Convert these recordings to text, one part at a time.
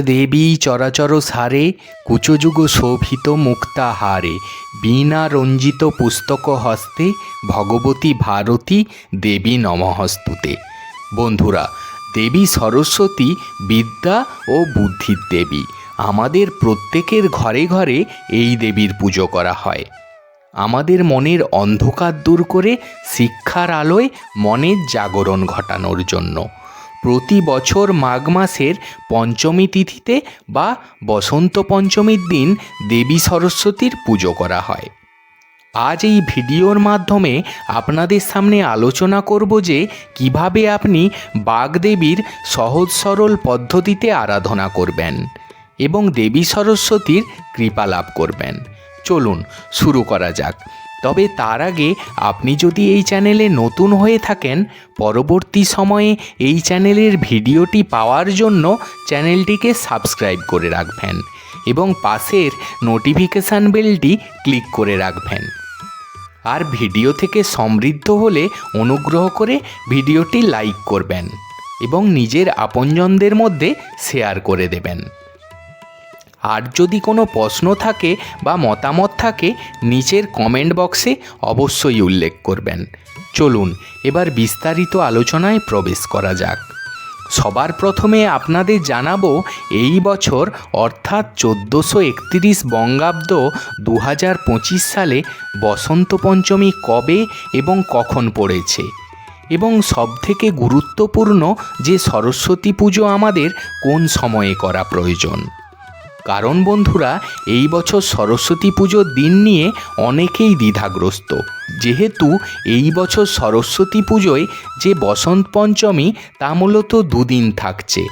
দেবী চরাচর সারে, কুচযুগ শোভিত মুক্তাহারে বীণা রঞ্জিত পুস্তক হস্তে, ভগবতী ভারতী দেবী নমহস্তুতে বন্ধুরা, দেবী সরস্বতী বিদ্যা ও বুদ্ধির দেবী। আমাদের প্রত্যেকের ঘরে ঘরে এই দেবীর পুজো করা হয়। আমাদের মনের অন্ধকার দূর করে শিক্ষার আলোয় মনের জাগরণ ঘটানোর জন্য। প্রতি বছর মাঘ মাসের পঞ্চমী তিথিতে বা বসন্ত পঞ্চমীর দিন দেবী সরস্বতীর পুজো করা হয়। আজ এই ভিডিওর মাধ্যমে আপনাদের সামনে আলোচনা করব যে কীভাবে আপনি বাগদেবীর সহজ সরল পদ্ধতিতে আরাধনা করবেন এবং দেবী সরস্বতীর কৃপা লাভ করবেন। চলুন শুরু করা যাক। তবে তার আগে আপনি যদি এই চ্যানেলে নতুন হয়ে থাকেন, পরবর্তী সময়ে এই চ্যানেলের ভিডিওটি পাওয়ার জন্য চ্যানেলটিকে সাবস্ক্রাইব করে রাখবেন এবং পাশের নোটিফিকেশান বেলটি ক্লিক করে রাখবেন। আর ভিডিও থেকে সমৃদ্ধ হলে অনুগ্রহ করে ভিডিওটি লাইক করবেন এবং নিজের আপনজনদের মধ্যে শেয়ার করে দেবেন। আর যদি কোনো প্রশ্ন থাকে বা মতামত থাকে, নিচের কমেন্ট বক্সে অবশ্যই উল্লেখ করবেন। চলুন, এবার বিস্তারিত আলোচনায় প্রবেশ করা যাক। সবার প্রথমে আপনাদের জানাব, এই বছর, অর্থাৎ চোদ্দোশো একত্রিশ বঙ্গাব্দ দু হাজার পঁচিশ সালে বসন্ত পঞ্চমী কবে এবং কখন পড়েছে? এবং সবথেকে গুরুত্বপূর্ণ যে সরস্বতী পুজো আমাদের কোন সময়ে করা প্রয়োজন? কারণ বন্ধুরা, এই বছর সরস্বতী পুজোর দিন নিয়ে অনেকেই দ্বিধাগ্রস্ত। যেহেতু এই বছর সরস্বতী পুজোয় যে বসন্ত পঞ্চমী, তা মূলত দুদিন থাকছে।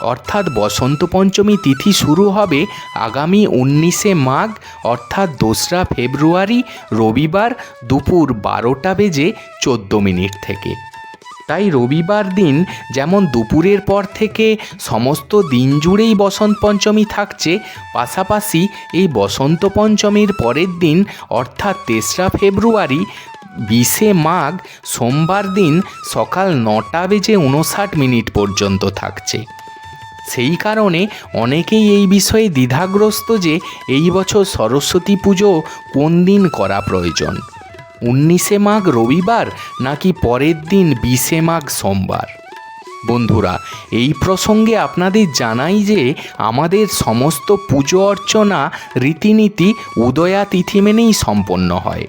অর্থাৎ বসন্ত পঞ্চমী তিথি শুরু হবে আগামী উনিশে মাঘ, অর্থাৎ দোসরা ফেব্রুয়ারি, রবিবার দুপুর বারোটা বেজে চোদ্দ মিনিট থেকে। তাই রবিবার দিন যেমন দুপুরের পর থেকে সমস্ত দিন জুড়েই বসন্ত পঞ্চমী থাকছে, পাশাপাশি এই বসন্ত পঞ্চমীর পরের দিন অর্থাৎ তেসরা ফেব্রুয়ারি, বিশে মাঘ, সোমবার দিন সকাল নটা বেজে উনষাট মিনিট পর্যন্ত থাকছে। সেই কারণে অনেকেই এই বিষয়ে দ্বিধাগ্রস্ত যে এই বছর সরস্বতী পুজো কোন দিন করা প্রয়োজন। উনিশে মাঘ রবিবার নাকি পরের দিন বিশে মাঘ সোমবার? বন্ধুরা, এই প্রসঙ্গে আপনাদের জানাই যে আমাদের সমস্ত পুজো অর্চনা রীতিনীতি উদয়া তিথি মেনেই সম্পন্ন হয়।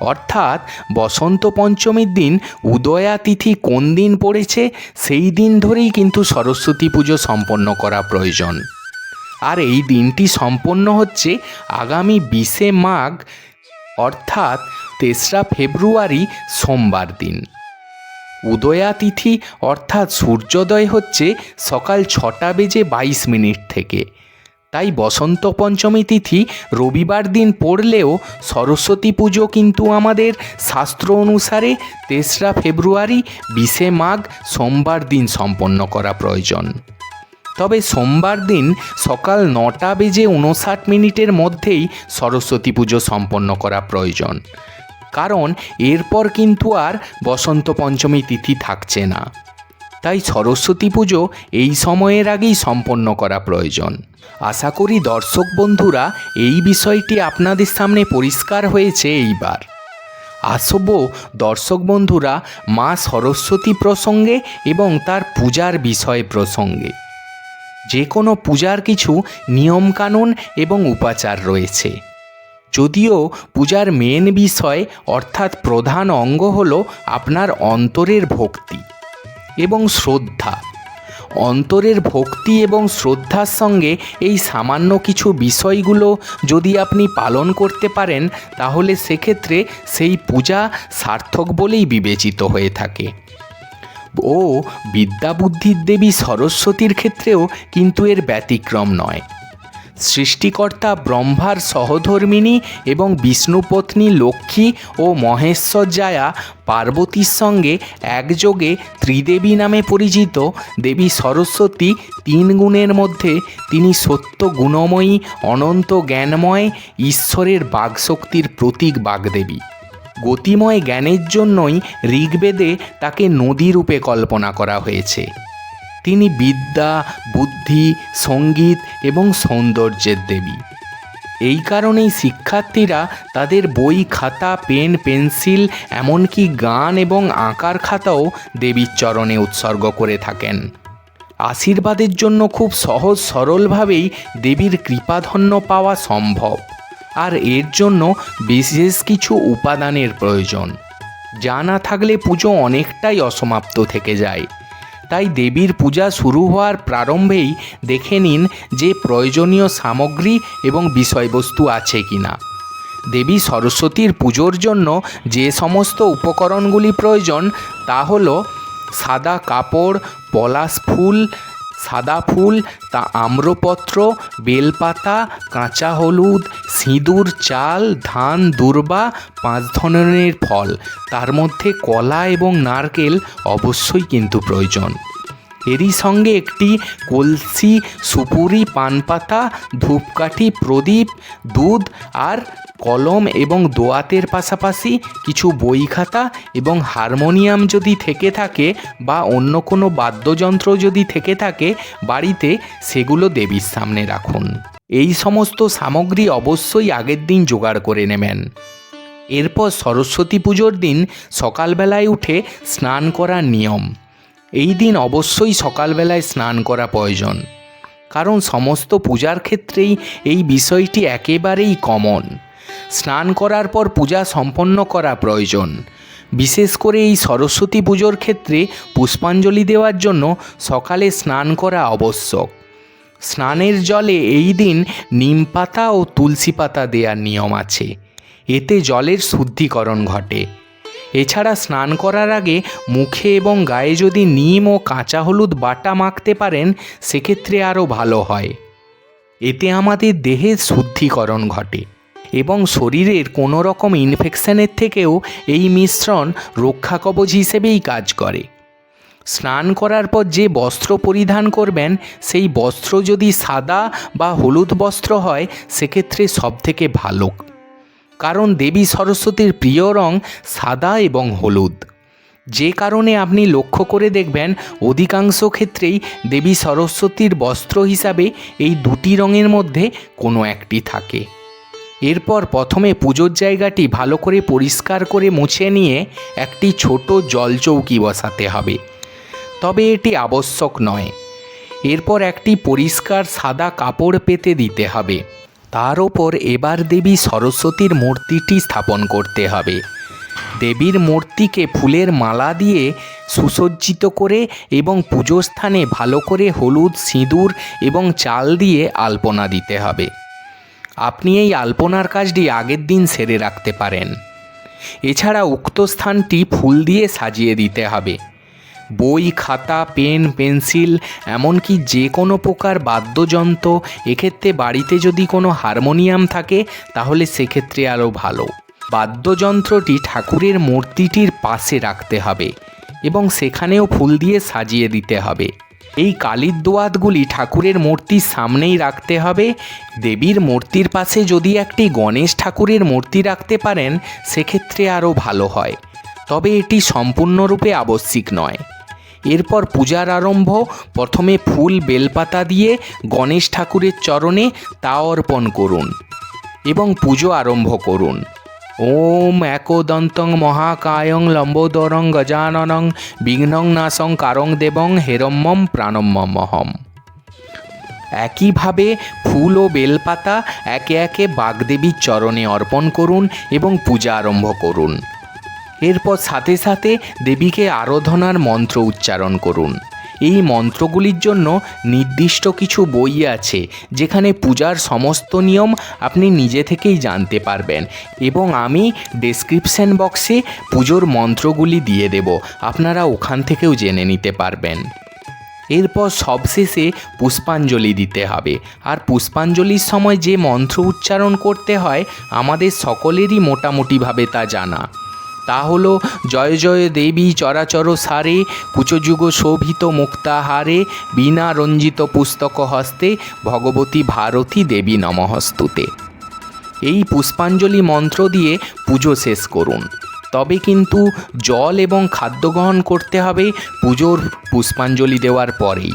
অর্থাৎ বসন্ত পঞ্চমীর দিন উদয়া তিথি কোন দিন পড়েছে সেই দিন ধরেই কিন্তু সরস্বতী পুজো সম্পন্ন করা প্রয়োজন। আর এই দিনটি সম্পন্ন হচ্ছে আগামী বিশে মাঘ অর্থাৎ তেসরা ফেব্রুয়ারি সোমবার দিন। উদয়া তিথি অর্থাৎ সূর্যোদয় হচ্ছে সকাল ছটা বেজে বাইশ মিনিট থেকে। তাই বসন্ত পঞ্চমী তিথি রবিবার দিন পড়লেও সরস্বতী পুজো কিন্তু আমাদের শাস্ত্র অনুসারে তেসরা ফেব্রুয়ারি বিশে মাঘ সোমবার দিন সম্পন্ন করা প্রয়োজন। তবে সোমবার দিন সকাল নটা বেজে উনষাট মিনিটের মধ্যেই সরস্বতী পুজো সম্পন্ন করা প্রয়োজন। কারণ এরপর কিন্তু আর বসন্ত পঞ্চমী তিথি থাকছে না। তাই সরস্বতী পুজো এই সময়ের আগেই সম্পন্ন করা প্রয়োজন। আশা করি দর্শক বন্ধুরা, এই বিষয়টি আপনাদের সামনে পরিষ্কার হয়েছে এইবার। আসব দর্শক বন্ধুরা মা সরস্বতী প্রসঙ্গে এবং তার পূজার বিষয় প্রসঙ্গে। যে কোনো পূজার কিছু নিয়মকানুন এবং উপাচার রয়েছে। যদিও পূজার মেন বিষয় অর্থাৎ প্রধান অঙ্গ হল আপনার অন্তরের ভক্তি এবং শ্রদ্ধা। অন্তরের ভক্তি এবং শ্রদ্ধার সঙ্গে এই সামান্য কিছু বিষয়গুলো যদি আপনি পালন করতে পারেন, তাহলে সেক্ষেত্রে সেই পূজা সার্থক বলেই বিবেচিত হয়ে থাকে। ও বিদ্যাবুদ্ধির দেবী সরস্বতীর ক্ষেত্রেও কিন্তু এর ব্যতিক্রম নয়। সৃষ্টিকর্তা ব্রহ্মার সহধর্মিণী এবং বিষ্ণুপত্নী লক্ষ্মী ও মহেশ্বর জায়া পার্বতীর সঙ্গে একযোগে ত্রিদেবী নামে পরিচিত দেবী সরস্বতী তিন গুণের মধ্যে তিনি সত্য গুণময়ী, অনন্ত জ্ঞানময়, ঈশ্বরের বাগশক্তির প্রতীক বাগদেবী। গতিময় জ্ঞানের জন্যই ঋগ্বেদে তাকে নদী রূপে কল্পনা করা হয়েছে। তিনি বিদ্যা, বুদ্ধি, সংগীত এবং সৌন্দর্যের দেবী। এই কারণেই শিক্ষার্থীরা তাদের বই, খাতা, পেন, পেন্সিল, এমনকি গান এবং আঁকার খাতাও দেবীর চরণে উৎসর্গ করে থাকেন। আশীর্বাদের জন্য খুব সহজ সরলভাবেই দেবীর কৃপাধন্য পাওয়া সম্ভব। আর এর জন্য বিশেষ কিছু উপাদানের প্রয়োজন। যা না থাকলে পুজো অনেকটাই অসমাপ্ত থেকে যায়। তাই দেবীর পূজা শুরু হওয়ার প্রারম্ভেই দেখে নিন যে প্রয়োজনীয় সামগ্রী এবং বিষয়বস্তু আছে কিনা। দেবী সরস্বতীর পুজোর জন্য যে সমস্ত উপকরণগুলি প্রয়োজন তা হলো সাদা কাপড়, পলাশ ফুল সাদা ফুল, তা আম্রপত্র, বেলপাতা, কাঁচা হলুদ, সিঁদুর, চাল, ধান, দুর্বা, পাঁচ ধরনের ফল। তার মধ্যে কলা এবং নারকেল অবশ্যই কিন্তু প্রয়োজন। এরই সঙ্গে একটি কলসি, সুপুরি, পানপাতা, ধূপকাঠি, প্রদীপ, দুধ আর কলম এবং দোয়াতের পাশাপাশি কিছু বই খাতা এবং হারমোনিয়াম যদি থেকে থাকে বা অন্য কোনো বাদ্যযন্ত্র যদি থেকে থাকে বাড়িতে, সেগুলো দেবীর সামনে রাখুন। এই সমস্ত সামগ্রী অবশ্যই আগের দিন জোগাড় করে নেবেন। এরপর সরস্বতী পুজোর দিন সকালবেলায় উঠে স্নান করার নিয়ম। এই দিন অবশ্যই সকালবেলায় স্নান করা প্রয়োজন। কারণ সমস্ত পূজার ক্ষেত্রেই এই বিষয়টি একেবারেই কমন। স্নান করার পর পূজা সম্পন্ন করা প্রয়োজন। বিশেষ করে এই সরস্বতী পুজোর ক্ষেত্রে পুষ্পাঞ্জলি দেওয়ার জন্য সকালে স্নান করা আবশ্যক। স্নানের জলে এই দিন নিম পাতা ও তুলসী পাতা দেওয়ার নিয়ম আছে। এতে জলের শুদ্ধিকরণ ঘটে। এছাড়া স্নান করার আগে মুখে এবং গায়ে যদি নিম ও কাঁচা হলুদ বাটা মাখতে পারেন, সেক্ষেত্রে আরও ভালো হয়। এতে আমাদের দেহের শুদ্ধিকরণ ঘটে এবং শরীরের কোনো রকম ইনফেকশনের থেকেও এই মিশ্রণ রক্ষা কবচ হিসেবেই কাজ করে। স্নান করার পর যে বস্ত্র পরিধান করবেন, সেই বস্ত্র যদি সাদা বা হলুদ বস্ত্র হয়, সেক্ষেত্রে সবথেকে ভালো। কারণ দেবী সরস্বতীর প্রিয় রং সাদা এবং হলুদ। যে কারণে আপনি লক্ষ্য করে দেখবেন, অধিকাংশ ক্ষেত্রেই দেবী সরস্বতীর বস্ত্র হিসাবে এই দুটি রঙের মধ্যে কোনো একটি থাকে। এরপর প্রথমে পুজোর জায়গাটি ভালো করে পরিষ্কার করে মুছে নিয়ে একটি ছোট জলচৌকি বসাতে হবে। তবে এটি আবশ্যক নয়। এরপর একটি পরিষ্কার সাদা কাপড় পেতে দিতে হবে। তার ওপর এবার দেবী সরস্বতীর মূর্তিটি স্থাপন করতে হবে। দেবীর মূর্তিকে ফুলের মালা দিয়ে সুসজ্জিত করে এবং পুজোর স্থানে ভালো করে হলুদ, সিঁদুর এবং চাল দিয়ে আলপনা দিতে হবে। আপনি এই আলপনার কাজটি আগের দিন সেরে রাখতে পারেন। এছাড়া উক্ত স্থানটি ফুল দিয়ে সাজিয়ে দিতে হবে। বই, খাতা, পেন, পেন্সিল, এমনকি যে কোনো প্রকার বাদ্যযন্ত্র, এক্ষেত্রে বাড়িতে যদি কোনো হারমোনিয়াম থাকে, তাহলে সেক্ষেত্রে আরও ভালো। বাদ্যযন্ত্রটি ঠাকুরের মূর্তিটির পাশে রাখতে হবে এবং সেখানেও ফুল দিয়ে সাজিয়ে দিতে হবে। এই কালির দোয়াতগুলি ঠাকুরের মূর্তির সামনেই রাখতে হবে। দেবীর মূর্তির পাশে যদি একটি গণেশ ঠাকুরের মূর্তি রাখতে পারেন, সেক্ষেত্রে আরও ভালো হয়। তবে এটি সম্পূর্ণরূপে আবশ্যিক নয়। এরপর পূজার আরম্ভ, প্রথমে ফুল বেলপাতা দিয়ে গণেশ ঠাকুরের চরণে তা অর্পণ করুন এবং পুজো আরম্ভ করুন। ওম একদন্তং মহাকায়ং লম্বোদরং গজাননং বিঘ্নং নাশং কারং দেবং হেরম্মম প্রাণম্মহম একইভাবে ফুল ও বেলপাতা একে একে বাগদেবীর চরণে অর্পণ করুন এবং পূজা আরম্ভ করুন। এরপর সাথে সাথে দেবীকে আরাধনার মন্ত্র উচ্চারণ করুন। এই মন্ত্রগুলির জন্য নির্দিষ্ট কিছু বই আছে, যেখানে পূজার সমস্ত নিয়ম আপনি নিজে থেকেই জানতে পারবেন এবং আমি ডেসক্রিপশন বক্সে পুজোর মন্ত্রগুলি দিয়ে দেব। আপনারা ওখান থেকেও জেনে নিতে পারবেন। এরপর সবশেষে পুষ্পাঞ্জলি দিতে হবে। আর পুষ্পাঞ্জলির সময় যে মন্ত্র উচ্চারণ করতে হয়, আমাদের সকলেরই মোটামুটিভাবে তা জানা। তা হলো, জয় জয় দেবী চরাচর সারে, কুচযুগ শোভিত মুক্তাহারে বিনা রঞ্জিত পুস্তক হস্তে, ভগবতী ভারতী দেবী নমহস্তুতে এই পুষ্পাঞ্জলি মন্ত্র দিয়ে পুজো শেষ করুন। তবে কিন্তু জল এবং খাদ্য গ্রহণ করতে হবে পুজোর পুষ্পাঞ্জলি দেওয়ার পরেই।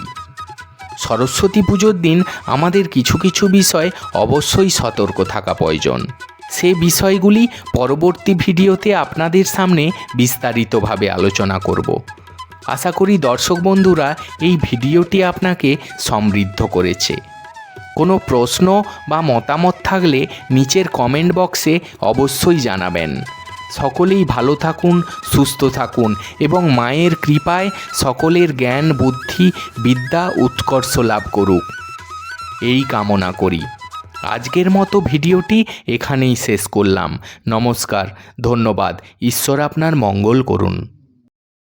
সরস্বতী পুজোর দিন আমাদের কিছু কিছু বিষয় অবশ্যই সতর্ক থাকা প্রয়োজন। সে বিষয়গুলি পরবর্তী ভিডিওতে আপনাদের সামনে বিস্তারিতভাবে আলোচনা করব। আশা করি দর্শক বন্ধুরা এই ভিডিওটি আপনাকে সমৃদ্ধ করেছে। কোনো প্রশ্ন বা মতামত থাকলে নিচের কমেন্ট বক্সে অবশ্যই জানাবেন। সকলেই ভালো থাকুন, সুস্থ থাকুন এবং মায়ের কৃপায় সকলের জ্ঞান, বুদ্ধি, বিদ্যা, উৎকর্ষ লাভ করুক। এই কামনা করি। আজকের মতো ভিডিওটি এখানেই শেষ করলাম। নমস্কার ধন্যবাদ। ঈশ্বর আপনার মঙ্গল করুন।